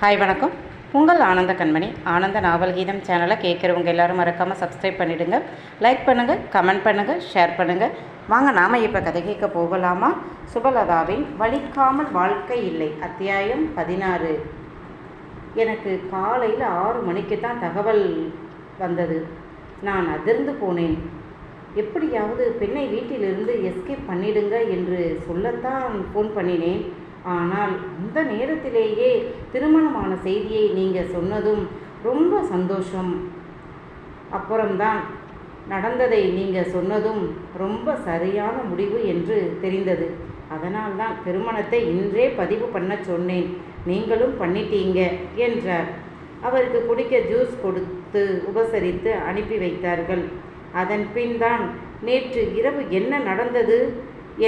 Hi வணக்கம். உங்கள் ஆனந்த கண்மணி. ஆனந்த நாவல் கீதம் சேனலை கேட்குறவங்க எல்லாரும் மறக்காமல் சப்ஸ்கிரைப் பண்ணிவிடுங்க லைக் பண்ணுங்கள் கமெண்ட் பண்ணுங்கள் ஷேர் பண்ணுங்கள் வாங்க நாம் இப்போ கதை கேட்க போகலாமா? சுபலதாவின் வலிக்காமல் வாழ்க்கை இல்லை. அத்தியாயம் பதினாறு. எனக்கு காலையில் ஆறு மணிக்கு தான் தகவல் வந்தது. நான் அதிர்ந்து போனேன். எப்படியாவது பெண்ணை வீட்டிலிருந்து எஸ்கேப் பண்ணிடுங்க என்று சொல்லத்தான் ஃபோன் பண்ணினேன். ஆனால் அந்த நேரத்திலேயே திருமணமான செய்தியை நீங்கள் சொன்னதும் ரொம்ப சந்தோஷம். அப்புறம்தான் நடந்ததை நீங்கள் சொன்னதும் ரொம்ப சரியான முடிவு என்று தெரிந்தது. அதனால்தான் திருமணத்தை இன்றே பதிவு பண்ண சொன்னேன். நீங்களும் பண்ணிட்டீங்க என்றார். அவருக்கு குடிக்க ஜூஸ் கொடுத்து உபசரித்து அனுப்பி வைத்தார்கள். அதன் பின் தான் நேற்று இரவு என்ன நடந்தது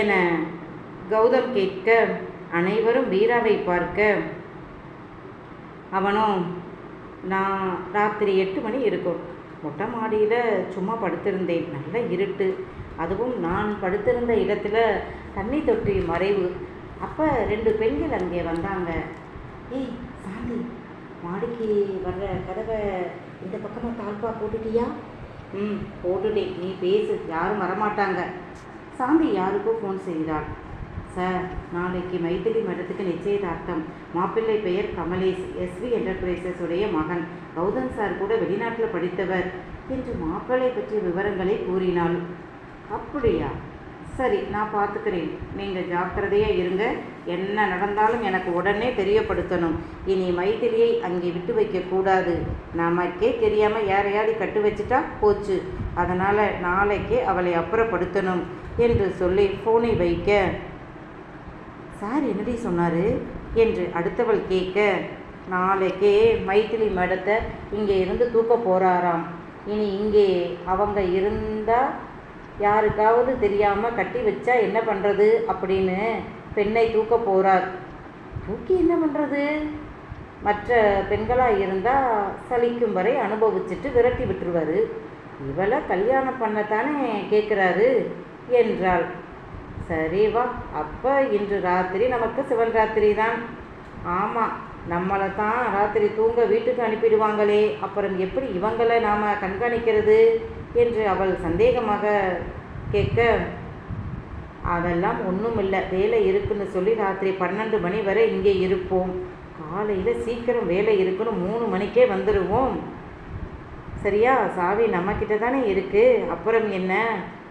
என கௌதம் கேட்க அனைவரும் வீராவை பார்க்க. அவனும் நான் ராத்திரி எட்டு மணி இருக்கும். மொட்டை மாடியில் சும்மா படுத்திருந்தேன். நல்ல இருட்டு. அதுவும் நான் படுத்திருந்த இடத்துல தண்ணி தொட்டி மறைவு. அப்போ ரெண்டு பெண்கள் அங்கே வந்தாங்க. ஏய் சாந்தி மாடிக்கு வர்ற கதவை இந்த பக்கமாக தாழ்பா போட்டுட்டியா? ம் போட்டுட்டேன். நீ பேசு. யாரும் வரமாட்டாங்க. சாந்தி யாருக்கோ ஃபோன் செய்தாள். சார் நாளைக்கு மைத்திரி மடத்துக்கு நிச்சயதார்த்தம். மாப்பிள்ளை பெயர் கமலேஷ் எஸ்வி என்டர்பிரைசஸ் உடைய மகன். கௌதம் சார் கூட வெளிநாட்டில் படித்தவர் என்று மாப்பிள்ளை பற்றிய விவரங்களை கூறினாள். அப்படியா? சரி நான் பார்த்துக்கிறேன். நீங்கள் ஜாக்கிரதையாக இருங்க. என்ன நடந்தாலும் எனக்கு உடனே தெரியப்படுத்தணும். இனி மைத்திரியை அங்கே விட்டு வைக்கக்கூடாது நமக்கே தெரியாமல் யாரையாவது கட்டு வச்சுட்டா போச்சு. அதனால் நாளைக்கே அவளை அப்புறப்படுத்தணும் என்று சொல்லி ஃபோனை வைக்க சார் என்னடி சொன்னார்? என்று அடுத்தவள் கேட்க நாளைக்கே மைத்திலி மடத்தை இங்கே இருந்து தூக்க போகிறாராம் இனி இங்கே அவங்க இருந்தால் யாருக்காவது தெரியாமல் கட்டி வச்சா என்ன பண்ணுறது அப்படின்னு பெண்ணை தூக்க போகிறார் தூக்கி என்ன பண்ணுறது மற்ற பெண்களாக இருந்தால் சலிக்கும் வரை அனுபவிச்சுட்டு விரட்டி விட்டுருவார். இவளை கல்யாணம் பண்ணத்தானே கேட்குறாரு என்றாள். சரி வா. அப்போ இன்று ராத்திரி நமக்கு சிவன் ராத்திரி தான். ஆமாம் நம்மளை தான் ராத்திரி தூங்க வீட்டுக்கு அனுப்பிடுவாங்களே. அப்புறம் எப்படி இவங்களை நாம் கண்காணிக்கிறது என்று அவள் சந்தேகமாக கேட்க அதெல்லாம் ஒன்றும் இல்லை வேலை இருக்குன்னு சொல்லி ராத்திரி பன்னெண்டு மணி வரை இங்கே இருப்போம். காலையில் சீக்கிரம் வேலை இருக்குன்னு மூணு மணிக்கே வந்துடுவோம் சரியா? சாவி நம்மக்கிட்ட தானே இருக்குது அப்புறம் என்ன?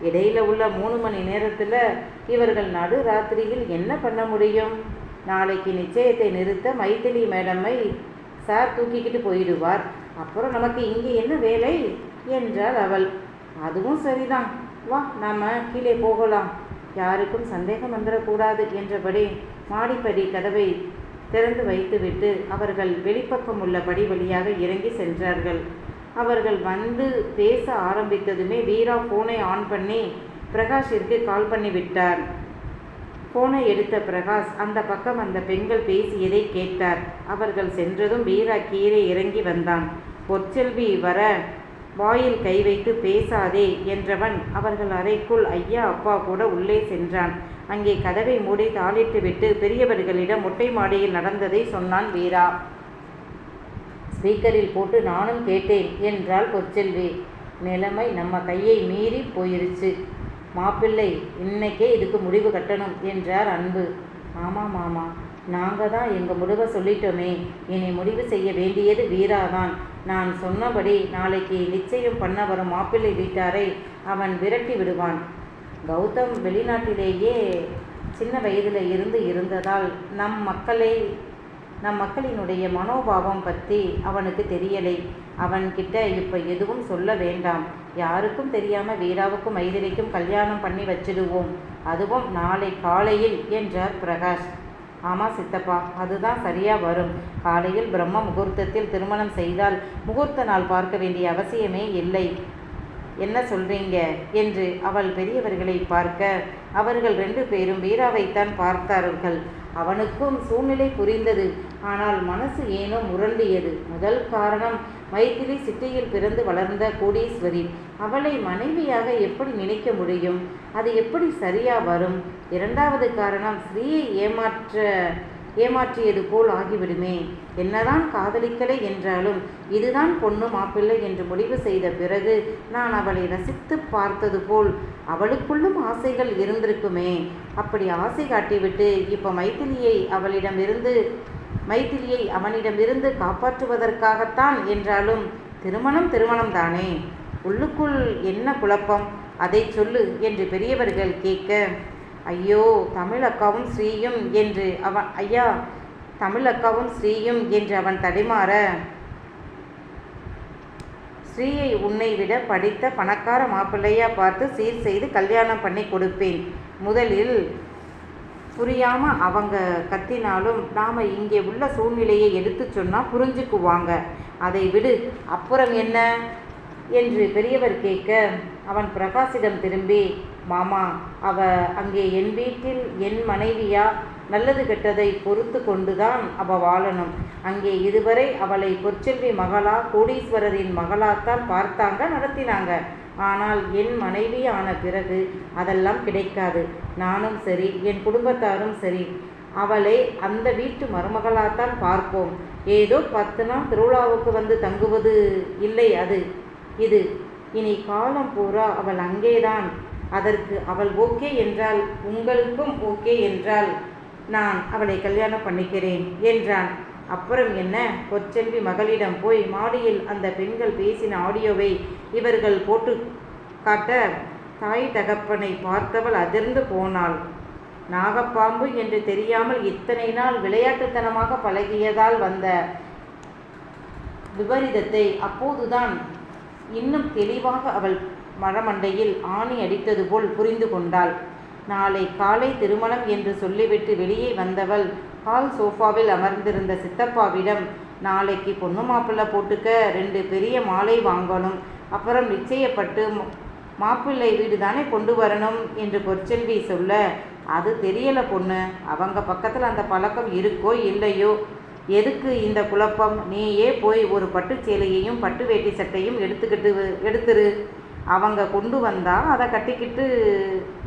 இடையில் உள்ள மூணு மணி நேரத்தில் இவர்கள் நடு ராத்திரியில் என்ன பண்ண முடியும்? நாளைக்கு நிச்சயத்தை நிறுத்த மைத்திலி மேடமை சார் தூக்கிக்கிட்டு போயிடுவார். அப்புறம் நமக்கு இங்கே என்ன வேலை? என்றாள் அவள். அதுவும் சரிதான். வா நாம் கீழே போகலாம். யாருக்கும் சந்தேகம் வந்துடக்கூடாது என்றபடி மாடிப்படி கதவை திறந்து வைத்துவிட்டு அவர்கள் வெளிப்பக்கம் உள்ள படி வழியாக இறங்கி சென்றார்கள். அவர்கள் வந்து பேச ஆரம்பித்ததுமே வீரா ஃபோனை ஆன் பண்ணி பிரகாஷிற்கு கால் பண்ணி விட்டார். ஃபோனை எடுத்த பிரகாஷ் அந்த பக்கம் அந்த பெண்கள் பேசியதை கேட்டார். அவர்கள் சென்றதும் வீரா கீழே இறங்கி வந்தான். பொற்செல்வி வர வாயில் கை வைத்து பேசாதே என்றவன் அவர்கள் அறைக்குள் ஐயா அப்பா கூட உள்ளே சென்றான். அங்கே கதவை மூடி தாளிட்டு விட்டு பெரியவர்களிடம் மொட்டை மாடியில் நடந்ததை சொன்னான் வீரா. ஸ்பீக்கரில் போட்டு நானும் கேட்டேன் என்றாள் பொற்செல்வி. நிலைமை நம்ம கையை மீறி போயிருச்சு. மாப்பிள்ளை இன்னைக்கே இதுக்கு முடிவு கட்டணும் என்றார் அன்பு. ஆமாம் மாமா நாங்கள் தான் எங்கள் முடிவை சொல்லிட்டோமே. இனி முடிவு செய்ய வேண்டியது வீராதான். நான் சொன்னபடி நாளைக்கு நிச்சயம் பண்ண வரும் மாப்பிள்ளை வீட்டாரை அவன் விரட்டி விடுவான். கௌதம் வெளிநாட்டிலேயே சின்ன வயதில் இருந்து இருந்ததால் நம் மக்களை நம் மக்களினுடைய மனோபாவம் பற்றி அவனுக்கு தெரியலை. அவன்கிட்ட இப்போ எதுவும் சொல்ல வேண்டாம். யாருக்கும் தெரியாமல் வீராவுக்கும் மைதிரிக்கும் கல்யாணம் பண்ணி வச்சிடுவோம். அதுவும் நாளை காலையில் என்றார் பிரகாஷ். ஆமாம் சித்தப்பா அதுதான் சரியாக வரும். காலையில் பிரம்ம முகூர்த்தத்தில் திருமணம் செய்தால் முகூர்த்த நாள் பார்க்க வேண்டிய அவசியமே இல்லை. என்ன சொல்றீங்க? என்று அவள் பெரியவர்களை பார்க்க அவர்கள் ரெண்டு பேரும் வீராவைத்தான் பார்த்தார்கள். அவனுக்கும் சூழ்நிலை புரிந்தது. ஆனால் மனசு ஏனோ முரண்டியது. முதல் காரணம் மைத்திலி சிட்டியில் பிறந்து வளர்ந்த கோடீஸ்வரி அவளை மனைவியாக எப்படி நினைக்க முடியும்? அது எப்படி சரியா வரும்? இரண்டாவது காரணம் ஸ்ரீயை ஏமாற்ற ஏமாற்றியது போல் ஆகிவிடுமே. என்னதான் காதலிக்கலை என்றாலும் இதுதான் பொண்ணு மாப்பிள்ளை என்று முடிவு செய்த பிறகு நான் அவளை ரசித்து பார்த்தது போல் அவளுக்குள்ளும் ஆசைகள் இருந்திருக்குமே. அப்படி ஆசை காட்டிவிட்டு இப்போ மைத்திலியை அவளிடமிருந்து மைத்திலியை அவனிடமிருந்து காப்பாற்றுவதற்காகத்தான் என்றாலும் திருமணம் திருமணம் தானே. உள்ளுக்குள் என்ன குழப்பம்? அதை சொல்லு என்று பெரியவர்கள் கேட்க ஐயோ தமிழக்காவும் ஸ்ரீயும் என்று அவன் ஐயா தமிழக்காவும் ஸ்ரீயும் என்று அவன் தடிமாற. ஸ்ரீயை உன்னை விட படித்த பணக்கார மாப்பிள்ளையா பார்த்து சீர் செய்து கல்யாணம் பண்ணி கொடுப்பேன். முதலில் புரியாமல் அவங்க கத்தினாலும் நாம் இங்கே உள்ள சூழ்நிலையை எடுத்து சொன்னால் புரிஞ்சுக்குவாங்க. அதை விடு அப்புறம் என்ன? என்று பெரியவர் கேட்க அவன் பிரகாசிடம் திரும்பி மாமா அவ அங்கே என் வீட்டில் என் மனைவியா? நல்லது கெட்டதை பொறுத்து கொண்டுதான் அவ வாழணும். அங்கே இதுவரை அவளை பொற்செல்வி மகளா கோடீஸ்வரரின் மகளாத்தான் பார்த்தாங்க நடத்தினாங்க. ஆனால் என் மனைவி ஆன பிறகு அதெல்லாம் கிடைக்காது. நானும் சரி என் குடும்பத்தாரும் சரி. அவளை அந்த வீட்டு மருமகளாகத்தான் பார்ப்போம். ஏதோ பத்து நாள் திருவிழாவுக்கு வந்து தங்குவது இல்லை அது. இது இனி காலம் பூரா அவள் அங்கேதான். அதற்கு அவள் ஓகே என்றால் உங்களுக்கும் ஓகே என்றால் நான் அவளை கல்யாணம் பண்ணிக்கிறேன் என்றான். அப்புறம் என்ன? பொற்செல்வி மகளிடம் போய் மாடியில் அந்த பெண்கள் பேசின ஆடியோவை இவர்கள் போட்டு காட்ட தாய் தகப்பனை பார்த்தவள் அதிர்ந்து போனாள். நாகப்பாம்பு என்று தெரியாமல் இத்தனை நாள் விளையாட்டுத்தனமாக பழகியதால் வந்த விபரீதத்தை அப்போதுதான் இன்னும் தெளிவாக அவள் மரமண்டையில் ஆணி அடித்தது போல் புரிந்து கொண்டாள். நாளை காலை திருமணம் என்று சொல்லிவிட்டு வெளியே வந்தவள் ஹால் சோஃபாவில் அமர்ந்திருந்த சித்தப்பாவிடம் நாளைக்கு பொண்ணு மாப்பிள்ளை போட்டுக்க ரெண்டு பெரிய மாலை வாங்கணும். அப்புறம் நிச்சயப்பட்டு மாப்பிள்ளை வீடு தானே கொண்டு வரணும் என்று பொற்செல்வி சொல்ல அது தெரியலை பொண்ணு. அவங்க பக்கத்தில் அந்த பழக்கம் இருக்கோ இல்லையோ? எதுக்கு இந்த குழப்பம்? நீயே போய் ஒரு பட்டு சேலையையும் பட்டு வேட்டி சட்டையும் எடுத்துக்கிட்டு எடுத்துரு. அவங்க கொண்டு வந்தா அதை கட்டிக்கிட்டு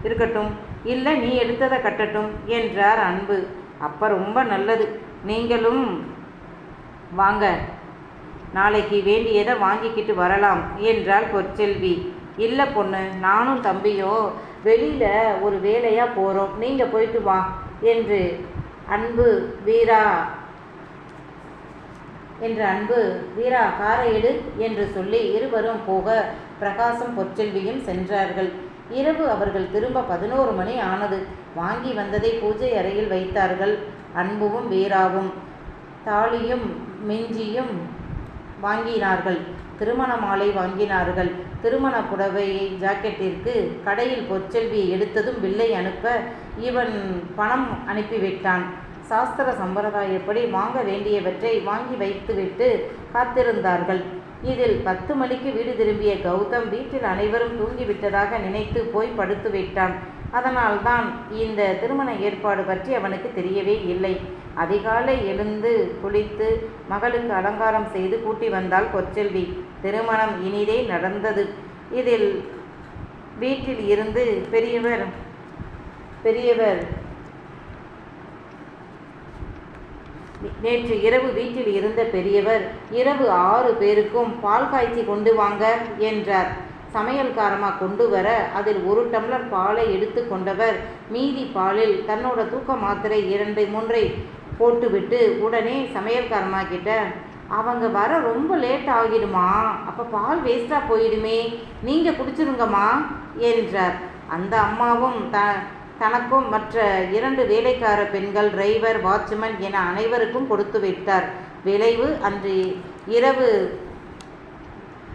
இருக்கட்டும். இல்லை நீ எடுத்ததை கட்டட்டும் என்றார் அன்பு. அப்போ ரொம்ப நல்லது. நீங்களும் வாங்க. நாளைக்கு வேண்டியதை வாங்கிக்கிட்டு வரலாம் என்றாள் பொற்செல்வி. இல்லை பொண்ணு நானும் தம்பியோ வெளியில் ஒரு வேலையாக போகிறோம் நீங்கள் போயிட்டு வா என்று அன்பு வீரா என்ற அன்பு வீரா காரை எடு என்று சொல்லி இருவரும் போக பிரகாசம் பொற்செல்வியும் சென்றார்கள். இரவு அவர்கள் திரும்ப பதினோரு மணி ஆனது. வாங்கி வந்ததை பூஜை அறையில் வைத்தார்கள். அன்புவும் வீராவும் தாலியும் மிஞ்சியும் வாங்கினார்கள். திருமண மாலை வாங்கினார்கள். திருமண புடவையை ஜாக்கெட்டிற்கு கடையில் பொற்செல்வியை எடுத்ததும் பில்லை அனுப்ப இவன் பணம் அனுப்பிவிட்டான். சாஸ்திர சம்பிரதாயப்படி வாங்க வேண்டியவற்றை வாங்கி வைத்துவிட்டு காத்திருந்தார்கள். இதில் பத்து மணிக்கு வீடு திரும்பிய கௌதம் வீட்டில் அனைவரும் தூங்கிவிட்டதாக நினைத்து போய் படுத்து விட்டான் அதனால்தான் இந்த திருமண ஏற்பாடு பற்றி அவனுக்கு தெரியவே இல்லை. அதிகாலை எழுந்து குளித்து மகளுக்கு அலங்காரம் செய்து கூட்டி வந்தாள் கொச்செல்வி. திருமணம் இனிதே நடந்தது. இதில் வீட்டில் இருந்து பெரியவர் பெரியவர் நேற்று இரவு வீட்டில் இருந்த பெரியவர் இரவு ஆறு பேருக்கும் பால் காய்ச்சி கொண்டு வாங்க என்றார். சமையல்காரமாக கொண்டு வர அதில் ஒரு டம்ளர் பாலை எடுத்து கொண்டவர் மீதி பாலில் தன்னோட தூக்க மாத்திரை இரண்டு மூன்றை போட்டுவிட்டு உடனே சமையல்காரமாக கிட்ட அவங்க வர ரொம்ப லேட் ஆகிடுமா அப்போ பால் வேஸ்ட்டாக போயிடுமே நீங்கள் குடிச்சிருங்கம்மா என்றார். அந்த அம்மாவும் த தனக்கும் மற்ற இரண்டு வேலைக்கார பெண்கள் டிரைவர் வாட்ச்மேன் என அனைவருக்கும் கொடுத்து விட்டார். விளைவு அன்று இரவு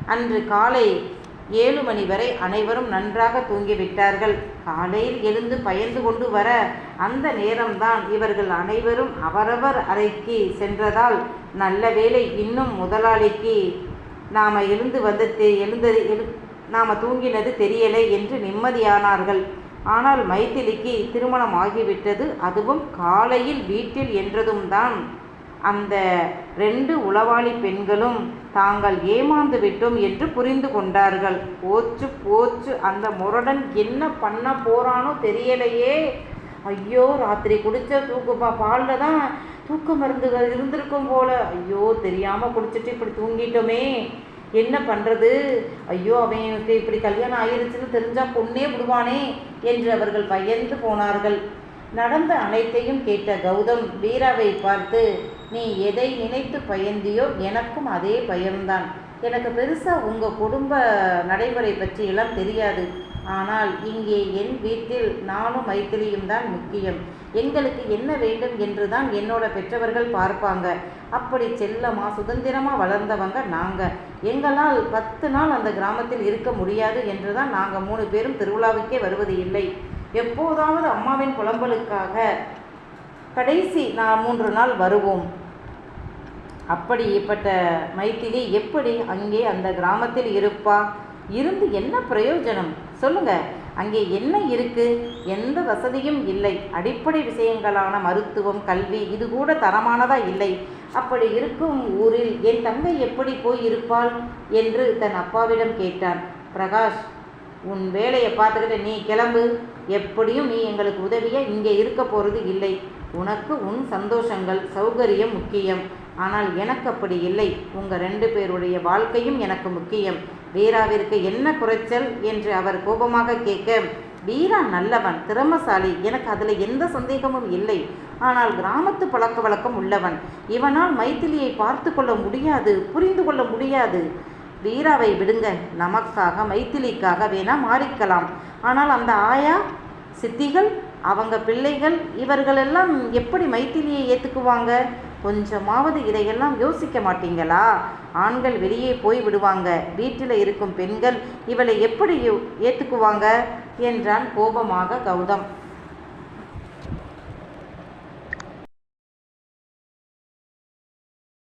அன்று காலை ஏழு மணி வரை அனைவரும் நன்றாக தூங்கிவிட்டார்கள் காலையில் எழுந்து பயந்து கொண்டு வர அந்த நேரம்தான் இவர்கள் அனைவரும் அவரவர் அறைக்கு சென்றதால் நல்ல வேளை இன்னும் முதலாளிக்கு நாம் எழுந்து வந்து தெ- எழுந்தது எழு நாம் தூங்கினது தெரியலை என்று நிம்மதியானார்கள். ஆனால் மைதிலிக்கு திருமணம் ஆகிவிட்டது அதுவும் காலையில் வீட்டில் என்றதும் தான் அந்த ரெண்டு உளவாளி பெண்களும் தாங்கள் ஏமாந்து விட்டோம் என்று புரிந்து கொண்டார்கள். போச்சு போச்சு அந்த முரடன் என்ன பண்ண போறானோ தெரியலையே. ஐயோ ராத்திரி குடித்த தூக்கு பா பாலில் தான் தூக்க மருந்துகள் இருந்திருக்கும் போல. ஐயோ தெரியாமல் குடிச்சிட்டு இப்படி தூங்கிட்டோமே. என்ன பண்ணுறது ஐயோ அவனுக்கு இப்படி கல்யாணம் ஆயிருச்சுன்னு தெரிஞ்சால் பொண்ணே விடுவானே என்று அவர்கள் பயந்து போனார்கள். நடந்த அனைத்தையும் கேட்ட கௌதம் வீராவை பார்த்து நீ எதை நினைத்து பயந்தியோ எனக்கும் அதே பயம்தான். எனக்கு பெருசாக உங்கள் குடும்ப நடைமுறை பற்றி எல்லாம் தெரியாது. ஆனால் இங்கே என் வீட்டில் நானும் மைத்திரியும் தான் முக்கியம். எங்களுக்கு என்ன வேண்டும் என்று தான் என்னோட பெற்றவர்கள் பார்ப்பாங்க. அப்படி செல்லமா சுதந்திரமாக வளர்ந்தவங்க நாங்கள் எங்களால் பத்து நாள் அந்த கிராமத்தில் இருக்க முடியாது என்று தான் நாங்கள் மூணு பேரும் திருவிழாவுக்கே வருவது இல்லை. எப்போதாவது அம்மாவின் புலம்பலுக்காக கடைசி நான் மூன்று நாள் வருவோம். அப்படிப்பட்ட மைத்திலி எப்படி அங்கே அந்த கிராமத்தில் இருப்பா? இருந்து என்ன பிரயோஜனம்? சொல்லுங்கள் அங்கே என்ன இருக்கு? எந்த வசதியும் இல்லை. அடிப்படை விஷயங்களான மருத்துவம் கல்வி இது கூட தரமானதா இல்லை. அப்படி இருக்கும் ஊரில் என் தங்கை எப்படி போய் இருப்பாள் என்று தன் அப்பாவிடம் கேட்டான். பிரகாஷ் உன் வேலையை பார்த்துக்கிட்டு நீ கிளம்பு. எப்படியும் நீ எங்களுக்கு உதவிய இங்கே இருக்க போகிறது இல்லை. உனக்கு உன் சந்தோஷங்கள் சௌகரியம் முக்கியம். ஆனால் எனக்கு அப்படி இல்லை. உங்கள் ரெண்டு பேருடைய வாழ்க்கையும் எனக்கு முக்கியம். வீராவிற்கு என்ன குறைச்சல் என்று அவர் கோபமாக கேட்க வீரா நல்லவன் திறமசாலி. எனக்கு அதில் எந்த சந்தேகமும் இல்லை. ஆனால் கிராமத்து பழக்க வழக்கம் உள்ளவன். இவனால் மைத்திலியை பார்த்து கொள்ள முடியாது புரிந்து கொள்ள முடியாது. வீராவை விடுங்க. நமக்காக மைத்திலிக்காக வேணா மாறிக்கலாம். ஆனால் அந்த ஆயா சித்திகள் அவங்க பிள்ளைகள் இவர்களெல்லாம் எப்படி மைத்திலியை ஏற்றுக்குவாங்க கொஞ்சமாவது இதையெல்லாம் யோசிக்க மாட்டீங்களா? ஆண்கள் வெளியே போய் விடுவாங்க. வீட்டில் இருக்கும் பெண்கள் இவளை எப்படி ஏற்றுக்குவாங்க என்றான் கோபமாக கௌதம்.